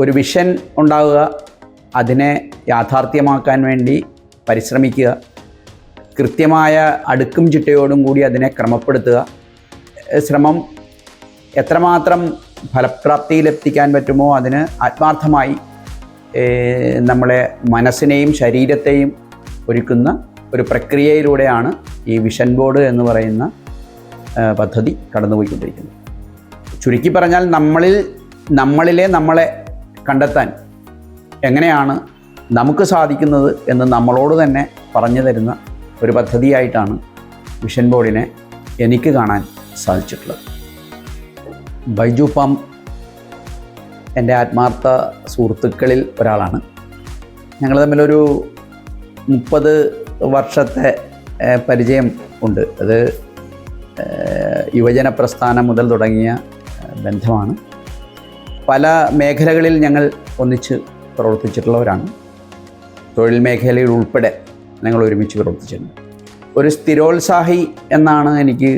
ഒരു വിഷൻ ഉണ്ടാവുക അതിനെ യാഥാർത്ഥ്യമാക്കാൻ വേണ്ടി പരിശ്രമിക്കുക കൃത്യമായ അടുക്കും ചിട്ടയോടും കൂടി അതിനെ ക്രമപ്പെടുത്തുക. ശ്രമം എത്രമാത്രം ഫലപ്രാപ്തിയിലെത്തിക്കാൻ പറ്റുമോ അതിന് ആത്മാർത്ഥമായി നമ്മളെ മനസ്സിനെയും ശരീരത്തെയും ഒരുക്കുന്ന ഒരു പ്രക്രിയയിലൂടെയാണ് ഈ വിഷൻ ബോർഡ് എന്ന് പറയുന്ന പദ്ധതി കടന്നുപോയിക്കൊണ്ടിരിക്കുന്നത്. ചുരുക്കി പറഞ്ഞാൽ നമ്മളിൽ നമ്മളിലെ നമ്മളെ കണ്ടെത്താൻ എങ്ങനെയാണ് നമുക്ക് സാധിക്കുന്നത് എന്ന് നമ്മളോട് തന്നെ പറഞ്ഞു തരുന്ന ഒരു പദ്ധതിയായിട്ടാണ് മിഷൻ ബോർഡിനെ എനിക്ക് കാണാൻ സാധിച്ചിട്ടുള്ളത്. ബൈജു പാം എന്റെ ആത്മാർത്ഥ സുഹൃത്തുക്കളിൽ ഒരാളാണ്. ഞങ്ങൾ തമ്മിലൊരു മുപ്പത് വർഷത്തെ പരിചയം ഉണ്ട്. അത് യുവജന പ്രസ്ഥാനം മുതൽ തുടങ്ങിയ ബന്ധമാണ്. പല മേഖലകളിൽ ഞങ്ങൾ ഒന്നിച്ച് പ്രവർത്തിച്ചിട്ടുള്ളവരാണ്. തൊഴിൽ മേഖലയിൽ ഉൾപ്പെടെ ഞങ്ങൾ ഒരുമിച്ച് പ്രവർത്തിച്ചിട്ടുണ്ട്. ഒരു സ്ഥിരോത്സാഹി എന്നാണ് എനിക്ക്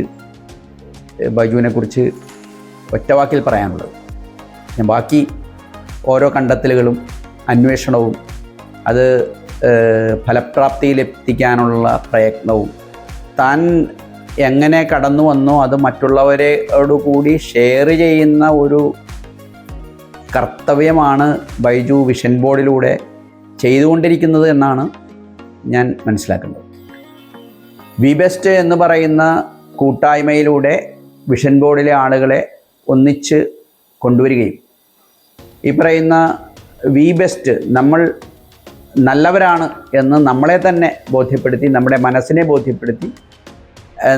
ബജുവിനെക്കുറിച്ച് ഒറ്റവാക്കിൽ പറയാനുള്ളത്. ഞാൻ ബാക്കി ഓരോ കണ്ടെത്തലുകളും അന്വേഷണവും അത് ഫലപ്രാപ്തിയിലെത്തിക്കാനുള്ള പ്രയത്നവും താൻ എങ്ങനെ കടന്നു വന്നോ അത് മറ്റുള്ളവരോട് കൂടി ഷെയർ ചെയ്യുന്ന ഒരു കർത്തവ്യമാണ് ബൈജു വിഷൻ ബോർഡിലൂടെ ചെയ്തുകൊണ്ടിരിക്കുന്നത് എന്നാണ് ഞാൻ മനസ്സിലാക്കുന്നത്. വി ബെസ്റ്റ് എന്ന് പറയുന്ന കൂട്ടായ്മയിലൂടെ വിഷൻ ബോർഡിലെ ആളുകളെ ഒന്നിച്ച് കൊണ്ടുവരികയും ഈ പറയുന്ന വി ബെസ്റ്റ് നമ്മൾ നല്ലവരാണ് എന്ന് നമ്മളെ തന്നെ ബോധ്യപ്പെടുത്തി നമ്മുടെ മനസ്സിനെ ബോധ്യപ്പെടുത്തി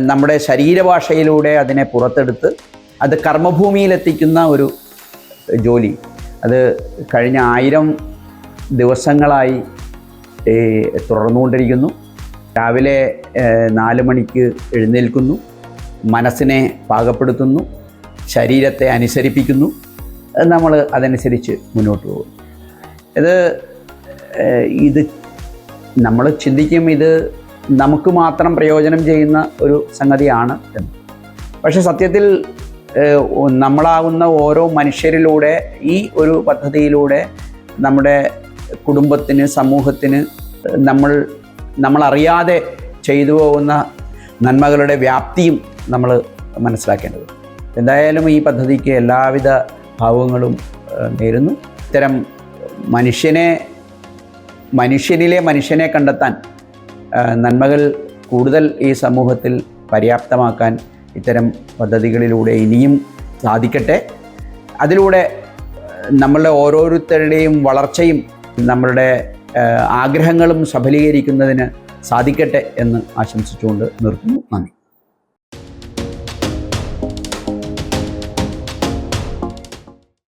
നമ്മുടെ ശരീരഭാഷയിലൂടെ അതിനെ പുറത്തെടുത്ത് അത് കർമ്മഭൂമിയിലെത്തിക്കുന്ന ഒരു ജോലി. അത് കഴിഞ്ഞ ആയിരം ദിവസങ്ങളായി തുടർന്നുകൊണ്ടിരിക്കുന്നു. രാവിലെ നാല് മണിക്ക് എഴുന്നേൽക്കുന്നു. മനസ്സിനെ പാകപ്പെടുത്തുന്നു. ശരീരത്തെ അനുസരിപ്പിക്കുന്നു. നമ്മൾ അതനുസരിച്ച് മുന്നോട്ട് പോകും ഇത് ഇത് നമ്മൾ ചിന്തിക്കും ഇത് നമുക്ക് മാത്രം പ്രയോജനം ചെയ്യുന്ന ഒരു സംഗതിയാണ് എന്ന്. പക്ഷേ സത്യത്തിൽ നമ്മളാകുന്ന ഓരോ മനുഷ്യരിലൂടെ ഈ ഒരു പദ്ധതിയിലൂടെ നമ്മുടെ കുടുംബത്തിന് സമൂഹത്തിന് നമ്മൾ നമ്മളറിയാതെ ചെയ്തു പോകുന്ന നന്മകളുടെ വ്യാപ്തിയും നമ്മൾ മനസ്സിലാക്കേണ്ടത് എന്തായാലും ഈ പദ്ധതിക്ക് എല്ലാവിധ ഭാവങ്ങളും നേരുന്നു. ഇത്തരം മനുഷ്യനെ മനുഷ്യനിലെ മനുഷ്യനെ കണ്ടെത്താൻ നന്മകൾ കൂടുതൽ ഈ സമൂഹത്തിൽ പര്യാപ്തമാക്കാൻ ഇത്തരം പദ്ധതികളിലൂടെ ഇനിയും സാധിക്കട്ടെ. അതിലൂടെ നമ്മളുടെ ഓരോരുത്തരുടെയും വളർച്ചയും നമ്മളുടെ ആഗ്രഹങ്ങളും സഫലീകരിക്കുന്നതിന് സാധിക്കട്ടെ എന്ന് ആശംസിച്ചുകൊണ്ട് നിർത്തുന്നു. നന്ദി.